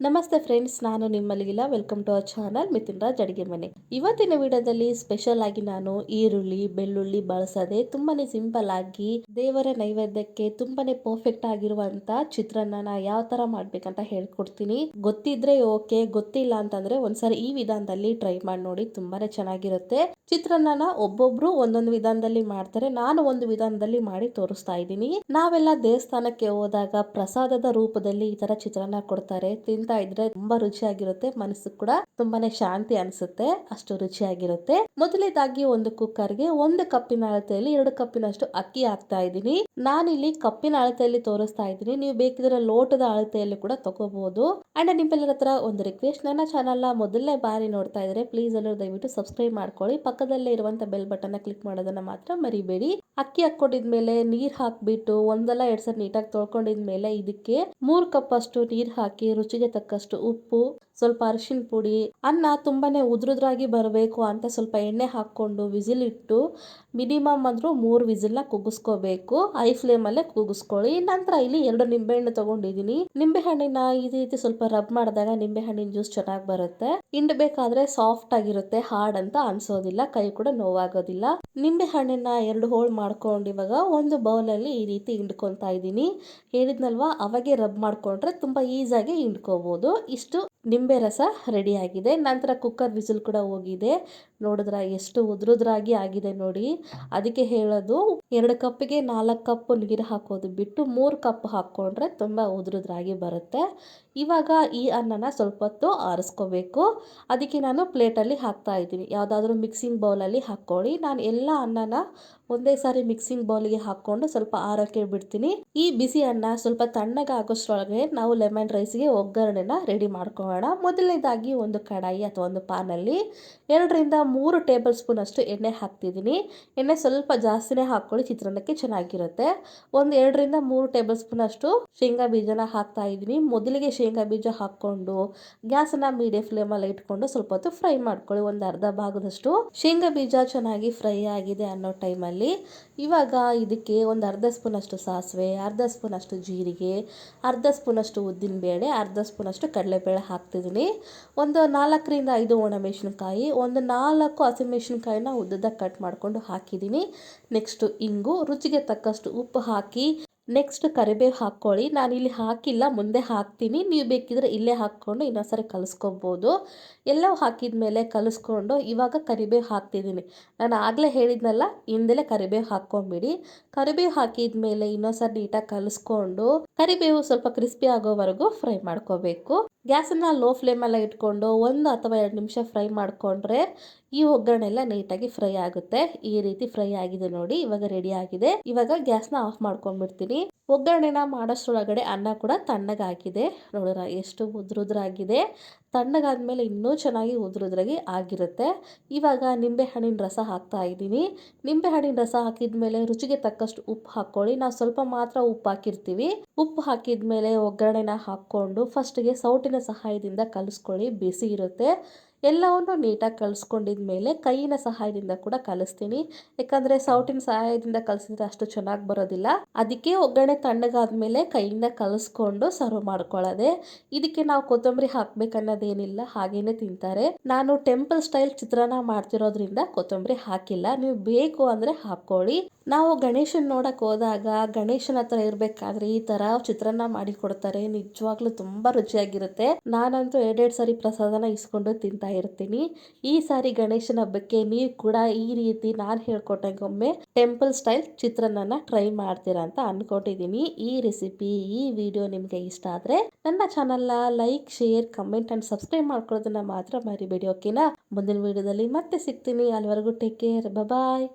ನಮಸ್ತೆ ಫ್ರೆಂಡ್ಸ್, ನಾನು ನಿಮ್ಮಲ್ಲಿಗಿಲ್ಲ welcome to our channel Mithun Raj ಅಡಿಗೆ ಮನೆ. ಇವತ್ತಿನ ವಿಡಿಯೋದಲ್ಲಿ ಸ್ಪೆಷಲ್ ಆಗಿ ನಾನು ಈರುಳ್ಳಿ, ಬೆಳ್ಳುಳ್ಳಿ ಬಳಸದೆ ತುಂಬಾನೇ ಸಿಂಪಲ್ ಆಗಿ ದೇವರ ನೈವೇದ್ಯಕ್ಕೆ ತುಂಬಾನೇ ಪರ್ಫೆಕ್ಟ್ ಆಗಿರುವಂತ ಚಿತ್ರಾನ್ನ ಯಾವ ತರ ಮಾಡ್ಬೇಕಂತ ಹೇಳ್ಕೊಡ್ತೀನಿ. ಗೊತ್ತಿದ್ರೆ ಓಕೆ ಗೊತ್ತಿಲ್ಲ ಅಂತಂದ್ರೆ ಒಂದ್ಸರಿ ಈ ವಿಧಾನದಲ್ಲಿ ಟ್ರೈ ಮಾಡಿ ನೋಡಿ, ತುಂಬಾನೇ ಚೆನ್ನಾಗಿರುತ್ತೆ. ಚಿತ್ರಾನ್ನ ಒಬ್ಬೊಬ್ರು ಒಂದೊಂದು ವಿಧಾನದಲ್ಲಿ ಮಾಡ್ತಾರೆ. ನಾನು ಒಂದು ವಿಧಾನದಲ್ಲಿ ಮಾಡಿ ತೋರಿಸ್ತಾ ಇದ್ದೀನಿ. ನಾವೆಲ್ಲ ದೇವಸ್ಥಾನಕ್ಕೆ ಹೋದಾಗ ಪ್ರಸಾದದ ರೂಪದಲ್ಲಿ ಈ ತರ ಚಿತ್ರಾನ್ನ ಕೊಡ್ತಾರೆ. ತಿಂತಾ ಇದ್ರೆ ತುಂಬಾ ರುಚಿಯಾಗಿರುತ್ತೆ ಮನಸ್ಸು ಕೂಡ ತುಂಬಾನೇ ಶಾಂತಿ ಅನಿಸುತ್ತೆ, ಅಷ್ಟು ರುಚಿಯಾಗಿರುತ್ತೆ. ಮೊದಲನೇದಾಗಿ ಒಂದು ಕುಕ್ಕರ್ಗೆ ಒಂದು ಕಪ್ಪಿನ ಅಳತೆಯಲ್ಲಿ ಎರಡು ಕಪ್ಪಿನಷ್ಟು ಅಕ್ಕಿ ಹಾಕ್ತಾ ಇದ್ದೀನಿ. ನಾನಿಲ್ಲಿ ಕಪ್ಪಿನ ಅಳತೆಯಲ್ಲಿ ತೋರಿಸ್ತಾ ಇದ್ದೀನಿ. ನೀವು ಬೇಕಿದ್ರೆ ಲೋಟದ ಅಳತೆಯಲ್ಲಿ ಕೂಡ ತಗೋಬಹುದು ಅಂಡ್ ನಿಮ್ಮೆಲ್ಲರ ಹತ್ರ ಒಂದು ರಿಕ್ವೆಸ್ಟ್, ನನ್ನ ಚಾನಲ್ ಮೊದಲನೇ ಬಾರಿ ನೋಡ್ತಾ ಇದ್ರೆ ಪ್ಲೀಸ್ ಎಲ್ಲರೂ ದಯವಿಟ್ಟು ಸಬ್ಸ್ಕ್ರೈಬ್ ಮಾಡ್ಕೊಳ್ಳಿ. ಪಕ್ಕದಲ್ಲೇ ಇರುವಂತ ಬೆಲ್ ಬಟನ್ ಕ್ಲಿಕ್ ಮಾಡೋದನ್ನ ಮಾತ್ರ ಮರಿಬೇಡಿ. ಅಕ್ಕಿ ಹಾಕೊಂಡಿದ್ಮೇಲೆ ನೀರ್ ಹಾಕ್ಬಿಟ್ಟು ಒಂದಲ್ಲ ಎರಡ್ ಸಲ ನೀಟಾಗಿ ತೊಳ್ಕೊಂಡಿದ್ಮೇಲೆ ಇದಕ್ಕೆ ಮೂರ್ ಕಪ್ ಅಷ್ಟು ನೀರ್ ಹಾಕಿ ರುಚಿಗೆ ತಕ್ಕಷ್ಟು ಉಪ್ಪು ಸ್ವಲ್ಪ ಅರಿಶಿನ ಪುಡಿ, ಅನ್ನ ತುಂಬಾನೇ ಉದ್ರುದ್ರಾಗಿ ಬರಬೇಕು ಅಂತ ಸ್ವಲ್ಪ ಎಣ್ಣೆ ಹಾಕ್ಕೊಂಡು ವಿಸಿಲ್ ಇಟ್ಟು ಮಿನಿಮಮ್ ಅಂದರೂ ಮೂರು ವಿಸಿಲ್ನ ಕುಗ್ಗಿಸ್ಕೋಬೇಕು. ಐ ಫ್ಲೇಮಲ್ಲೇ ಕೂಗಿಸ್ಕೊಳ್ಳಿ ನಂತರ ಇಲ್ಲಿ ಎರಡು ನಿಂಬೆಹಣ್ಣು ತಗೊಂಡಿದ್ದೀನಿ. ನಿಂಬೆಹಣ್ಣಿನ ಈ ರೀತಿ ಸ್ವಲ್ಪ ರಬ್ ಮಾಡಿದಾಗ ನಿಂಬೆಹಣ್ಣಿನ ಜ್ಯೂಸ್ ಚೆನ್ನಾಗಿ ಬರುತ್ತೆ. ಹಿಂಡಬೇಕಾದ್ರೆ ಸಾಫ್ಟ್ ಆಗಿರುತ್ತೆ, ಹಾರ್ಡ್ ಅಂತ ಅನ್ಸೋದಿಲ್ಲ, ಕೈ ಕೂಡ ನೋವಾಗೋದಿಲ್ಲ. ನಿಂಬೆ ಹಣ್ಣಿನ ಎರಡು ಹೋಳು ಮಾಡ್ಕೊಂಡು ಇವಾಗ ಒಂದು ಬೌಲಲ್ಲಿ ಈ ರೀತಿ ಹಿಂಡ್ಕೊತಾ ಇದ್ದೀನಿ. ಹೇಳಿದ್ನಲ್ವಾ, ಅವಾಗೆ ರಬ್ ಮಾಡ್ಕೊಂಡ್ರೆ ತುಂಬಾ ಈಸಿಯಾಗಿ ಹಿಂಡ್ಕೋಬಹುದು ಇಷ್ಟು ನಿಂಬೆ ರಸ ರೆಡಿಯಾಗಿದೆ. ನಂತರ ಕುಕ್ಕರ್ ವಿಸಿಲ್ ಕೂಡ ಹೋಗಿದೆ. ನೋಡಿದ್ರ ಎಷ್ಟು ಉದ್ರುದ್ರಾಗಿ ಆಗಿದೆ ನೋಡಿ. ಅದಕ್ಕೆ ಹೇಳೋದು, ಎರಡು ಕಪ್ಪಿಗೆ ನಾಲ್ಕು ಕಪ್ ನೀರು ಹಾಕೋದು ಬಿಟ್ಟು ಮೂರು ಕಪ್ ಹಾಕ್ಕೊಂಡ್ರೆ ತುಂಬ ಉದ್ರುದ್ರಾಗಿ ಬರುತ್ತೆ. ಇವಾಗ ಈ ಅನ್ನನ ಸ್ವಲ್ಪ ಹೊತ್ತು ಆರಿಸ್ಕೋಬೇಕು. ಅದಕ್ಕೆ ನಾನು ಪ್ಲೇಟಲ್ಲಿ ಹಾಕ್ತಾ ಇದ್ದೀನಿ. ಯಾವುದಾದ್ರೂ ಮಿಕ್ಸಿಂಗ್ ಬೌಲಲ್ಲಿ ಹಾಕ್ಕೊಳ್ಳಿ. ನಾನು ಎಲ್ಲ ಅನ್ನನ ಒಂದೇ ಸಾರಿ ಮಿಕ್ಸಿಂಗ್ ಬೌಲ್ಗೆ ಹಾಕೊಂಡು ಸ್ವಲ್ಪ ಆರಕ್ಕೆ ಬಿಡ್ತೀನಿ. ಈ ಬಿಸಿ ಅನ್ನ ಸ್ವಲ್ಪ ತಣ್ಣಗೆ ಆಗೋಷ್ಟ್ರೊಳಗೆ ನಾವು ಲೆಮನ್ ರೈಸ್ಗೆ ಒಗ್ಗರಣೆನ ರೆಡಿ ಮಾಡ್ಕೊಳ್ಳೋಣ. ಮೊದಲನೇದಾಗಿ ಒಂದು ಕಡಾಯಿ ಅಥವಾ ಒಂದು ಪಾನಲ್ಲಿ ಎರಡರಿಂದ ಮೂರು ಟೇಬಲ್ ಸ್ಪೂನ್ ಅಷ್ಟು ಎಣ್ಣೆ ಹಾಕ್ತಿದ್ದೀನಿ. ಎಣ್ಣೆ ಸ್ವಲ್ಪ ಜಾಸ್ತಿನೇ ಹಾಕ್ಕೊಳ್ಳಿ, ಚಿತ್ರಾನ್ನಕ್ಕೆ ಚೆನ್ನಾಗಿರುತ್ತೆ. ಒಂದು ಎರಡರಿಂದ ಮೂರು ಟೇಬಲ್ ಸ್ಪೂನ್ ಅಷ್ಟು ಶೇಂಗಾ ಬೀಜನ ಹಾಕ್ತಾ ಇದ್ದೀನಿ. ಮೊದಲಿಗೆ ಶೇಂಗಾ ಬೀಜ ಹಾಕ್ಕೊಂಡು ಗ್ಯಾಸನ್ನ ಮೀಡಿಯಂ ಫ್ಲೇಮಲ್ಲಿ ಇಟ್ಕೊಂಡು ಸ್ವಲ್ಪ ಹೊತ್ತು ಫ್ರೈ ಮಾಡ್ಕೊಳ್ಳಿ. ಒಂದು ಅರ್ಧ ಭಾಗದಷ್ಟು ಶೇಂಗಾ ಬೀಜ ಚೆನ್ನಾಗಿ ಫ್ರೈ ಆಗಿದೆ ಅನ್ನೋ ಟೈಮಲ್ಲಿ ಇವಾಗ ಇದಕ್ಕೆ ಒಂದು ಅರ್ಧ ಸ್ಪೂನಷ್ಟು ಸಾಸಿವೆ, ಅರ್ಧ ಸ್ಪೂನಷ್ಟು ಜೀರಿಗೆ, ಅರ್ಧ ಸ್ಪೂನಷ್ಟು ಉದ್ದಿನ ಉದ್ದಿನಬೇಳೆ ಅರ್ಧ ಸ್ಪೂನಷ್ಟು ಕಡಲೆಬೇಳೆ ಹಾಕ್ತಿದ್ದೀನಿ. ಒಂದು ನಾಲ್ಕರಿಂದ ಐದು ಒಣಮೆಣಸಿನ್ಕಾಯಿ, ಒಂದು ನಾಲ್ಕು ಹಸಿಮೆಣಸಿನ್ಕಾಯಿನ ಉದ್ದದ ಕಟ್ ಮಾಡಿಕೊಂಡು ಹಾಕಿದ್ದೀನಿ. ನೆಕ್ಸ್ಟು ಇಂಗು, ರುಚಿಗೆ ತಕ್ಕಷ್ಟು ಉಪ್ಪು ಹಾಕಿ ನೆಕ್ಸ್ಟ್ ಕರಿಬೇವು ಹಾಕ್ಕೊಳ್ಳಿ. ನಾನು ಇಲ್ಲಿ ಹಾಕಿಲ್ಲ, ಮುಂದೆ ಹಾಕ್ತೀನಿ. ನೀವು ಬೇಕಿದ್ರೆ ಇಲ್ಲೇ ಹಾಕ್ಕೊಂಡು ಇನ್ನೊಂದ್ಸರಿ ಕಲಿಸ್ಕೊಬೋದು. ಎಲ್ಲವೂ ಹಾಕಿದ ಮೇಲೆ ಕಲಿಸ್ಕೊಂಡು ಇವಾಗ ಕರಿಬೇವು ಹಾಕ್ತಿದ್ದೀನಿ. ನಾನು ಆಗಲೇ ಹೇಳಿದ್ನಲ್ಲ, ಹಿಂದೆಲೆ ಕರಿಬೇವು ಹಾಕ್ಕೊಂಬಿಡಿ. ಕರಿಬೇವು ಹಾಕಿದ ಮೇಲೆ ಇನ್ನೊಂದ್ಸರಿ ನೀಟಾಗಿ ಕಲಿಸ್ಕೊಂಡು, ಕರಿಬೇವು ಸ್ವಲ್ಪ ಕ್ರಿಸ್ಪಿ ಆಗೋವರೆಗೂ ಫ್ರೈ ಮಾಡ್ಕೋಬೇಕು. ಗ್ಯಾಸನ್ನು ಲೋ ಫ್ಲೇಮಲ್ಲಿ ಇಟ್ಕೊಂಡು ಒಂದು ಅಥವಾ ಎರಡು ನಿಮಿಷ ಫ್ರೈ ಮಾಡಿಕೊಂಡ್ರೆ ಈ ಒಗ್ಗರಣೆ ಎಲ್ಲ ನೀಟಾಗಿ ಫ್ರೈ ಆಗುತ್ತೆ. ಈ ರೀತಿ ಫ್ರೈ ಆಗಿದೆ ನೋಡಿ ಇವಾಗ ರೆಡಿ ಆಗಿದೆ. ಇವಾಗ ಗ್ಯಾಸ್ನ ಆಫ್ ಮಾಡ್ಕೊಂಡ್ಬಿಡ್ತೀನಿ. ಒಗ್ಗರಣೆನ ಮಾಡೋಷ್ಟರೊಳಗಡೆ ಅನ್ನ ಕೂಡ ತಣ್ಣಗಾಗಿದೆ. ನೋಡೋಣ ಎಷ್ಟು ಉದ್ರುದ್ರಾಗಿದೆ. ತಣ್ಣಗಾದ್ಮೇಲೆ ಇನ್ನೂ ಚೆನ್ನಾಗಿ ಉದ್ರುದ್ರಾಗಿ ಆಗಿರುತ್ತೆ. ಇವಾಗ ನಿಂಬೆ ಹಣ್ಣಿನ ರಸ ಹಾಕ್ತಾ ಇದ್ದೀನಿ. ನಿಂಬೆಹಣ್ಣಿನ ರಸ ಹಾಕಿದ ಮೇಲೆ ರುಚಿಗೆ ತಕ್ಕಷ್ಟು ಉಪ್ಪು ಹಾಕ್ಕೊಳ್ಳಿ. ನಾವು ಸ್ವಲ್ಪ ಮಾತ್ರ ಉಪ್ಪು ಹಾಕಿರ್ತೀವಿ. ಉಪ್ಪು ಹಾಕಿದ ಮೇಲೆ ಒಗ್ಗರಣೆನ ಹಾಕ್ಕೊಂಡು ಫಸ್ಟ್ಗೆ ಸೌಟಿನ ಸಹಾಯದಿಂದ ಕಲಿಸ್ಕೊಳ್ಳಿ. ಬಿಸಿ ಇರುತ್ತೆ. ಎಲ್ಲವನ್ನು ನೀಟಾಗಿ ಕಲಿಸ್ಕೊಂಡಿದ ಮೇಲೆ ಕೈಯಿನ ಸಹಾಯದಿಂದ ಕೂಡ ಕಲಿಸ್ತೀನಿ. ಯಾಕಂದರೆ ಸೌಟಿನ ಸಹಾಯದಿಂದ ಕಲಿಸಿದ್ರೆ ಅಷ್ಟು ಚೆನ್ನಾಗಿ ಬರೋದಿಲ್ಲ. ಅದಕ್ಕೆ ಒಗ್ಗರಣೆ ತಣ್ಣಗಾದ್ಮೇಲೆ ಕೈಯಿಂದ ಕಲಿಸ್ಕೊಂಡು ಸರ್ವ್ ಮಾಡ್ಕೊಳ್ಳೋದೆ. ಇದಕ್ಕೆ ನಾವು ಕೊತ್ತಂಬರಿ ಹಾಕ್ಬೇಕನ್ನೋದೇನಿಲ್ಲ, ಹಾಗೇನೆ ತಿಂತಾರೆ. ನಾನು ಟೆಂಪಲ್ ಸ್ಟೈಲ್ ಚಿತ್ರಾನ್ನ ಮಾಡ್ತಿರೋದ್ರಿಂದ ಕೊತ್ತಂಬರಿ ಹಾಕಿಲ್ಲ. ನೀವು ಬೇಕು ಅಂದರೆ ಹಾಕ್ಕೊಳ್ಳಿ. ನಾವು ಗಣೇಶನ್ ನೋಡಕ್ಕೆ ಹೋದಾಗ ಗಣೇಶನ ಹತ್ರ ಇರಬೇಕಾದ್ರೆ ಈ ತರ ಚಿತ್ರಾನ್ನ ಮಾಡಿ ಕೊಡ್ತಾರೆ. ನಿಜವಾಗ್ಲೂ ತುಂಬಾ ರುಚಿಯಾಗಿರುತ್ತೆ. ನಾನಂತೂ ಎರಡೆರಡು ಸಾರಿ ಪ್ರಸಾದನ ಇಸ್ಕೊಂಡು ತಿಂತಾ ಇರ್ತೀನಿ. ಈ ಸಾರಿ ಗಣೇಶನ ಹಬ್ಬಕ್ಕೆ ನೀವು ಕೂಡ ಈ ರೀತಿ ನಾನು ಹೇಳ್ಕೊಟ್ಟಂಗೊಮ್ಮೆ ಟೆಂಪಲ್ ಸ್ಟೈಲ್ ಚಿತ್ರಾನ್ನ ಟ್ರೈ ಮಾಡ್ತೀರಾ ಅಂತ ಅನ್ಕೊಂಡಿದ್ದೀನಿ ಈ ರೆಸಿಪಿ, ಈ ವಿಡಿಯೋ ನಿಮಗೆ ಇಷ್ಟ ಆದ್ರೆ ನನ್ನ ಚಾನಲ್ನ like, share, comment and subscribe ಮಾಡ್ಕೊಳ್ಳೋದನ್ನ ಮಾತ್ರ ಮರಿಬೇಡಿ, ಓಕೆನಾ? ಮುಂದಿನ ವಿಡಿಯೋದಲ್ಲಿ ಮತ್ತೆ ಸಿಗ್ತೀನಿ. ಅಲ್ಲಿವರೆಗೂ ಟೇಕ್ ಕೇರ್. ಬಾಯ್